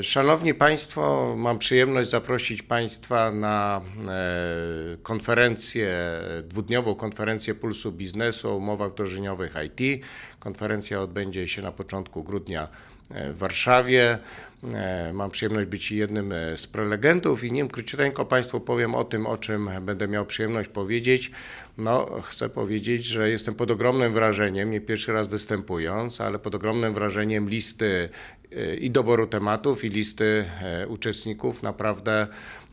Szanowni Państwo, mam przyjemność zaprosić Państwa na e, konferencję, dwudniową konferencję Pulsu Biznesu o umowach wdrożeniowych IT. Konferencja odbędzie się na początku grudnia e, w Warszawie. E, Mam przyjemność być jednym z prelegentów i nim króciuteńko Państwu powiem o tym, o czym będę miał przyjemność powiedzieć. No, chcę powiedzieć, że jestem pod ogromnym wrażeniem, nie pierwszy raz występując, ale pod ogromnym wrażeniem listy i doboru tematów, i listy e, uczestników. Naprawdę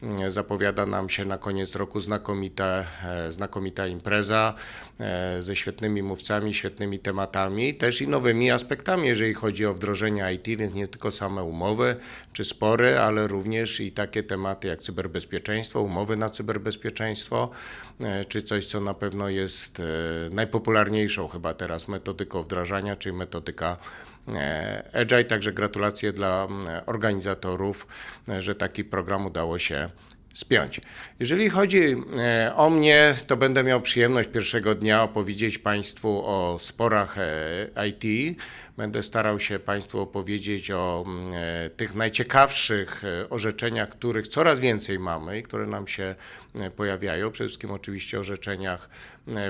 mm, zapowiada nam się na koniec roku znakomita, e, znakomita impreza e, ze świetnymi mówcami, świetnymi tematami, też i nowymi aspektami, jeżeli chodzi o wdrożenie IT, więc nie tylko same umowy czy spory, ale również i takie tematy jak cyberbezpieczeństwo, umowy na cyberbezpieczeństwo, czy coś, co na pewno jest najpopularniejszą chyba teraz metodyką wdrażania, czyli metodyka Agile. Także gratulacje dla mm, organizatorów, e, że taki program udało się spiąć. Jeżeli chodzi e, o mnie, to będę miał przyjemność pierwszego dnia opowiedzieć Państwu o sporach e, IT. Będę starał się Państwu opowiedzieć o mm, e, tych najciekawszych orzeczeniach, których coraz więcej mamy i które nam się pojawiają. Przede wszystkim oczywiście orzeczeniach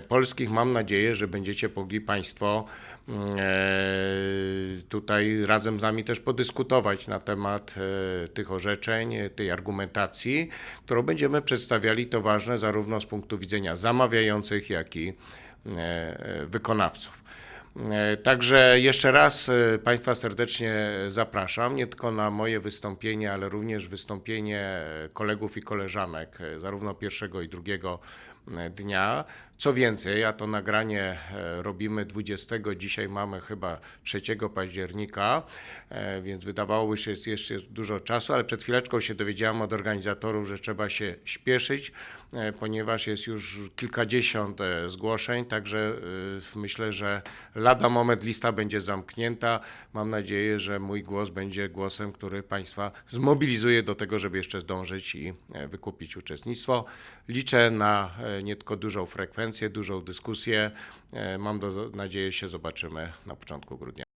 polskich. Mam nadzieję, że będziecie mogli Państwo mm, tutaj razem z nami też podyskutować na temat tych orzeczeń, tej argumentacji, którą będziemy przedstawiali. To ważne zarówno z punktu widzenia zamawiających, jak i e, e, wykonawców. E, Także jeszcze raz e, Państwa serdecznie zapraszam, nie tylko na moje wystąpienie, ale również wystąpienie kolegów i koleżanek, e, zarówno pierwszego i drugiego dnia. Co więcej, a to nagranie robimy 20, dzisiaj mamy chyba 3 października, więc wydawałoby się, że jest jeszcze dużo czasu, ale przed chwileczką się dowiedziałem od organizatorów, że trzeba się śpieszyć, ponieważ jest już kilkadziesiąt zgłoszeń, także myślę, że lada moment lista będzie zamknięta. Mam nadzieję, że mój głos będzie głosem, który Państwa zmobilizuje do tego, żeby jeszcze zdążyć i e, wykupić uczestnictwo. Liczę na e, nie tylko dużą frekwencję, dużą dyskusję. E, Mam do, nadzieję, że się zobaczymy na początku grudnia.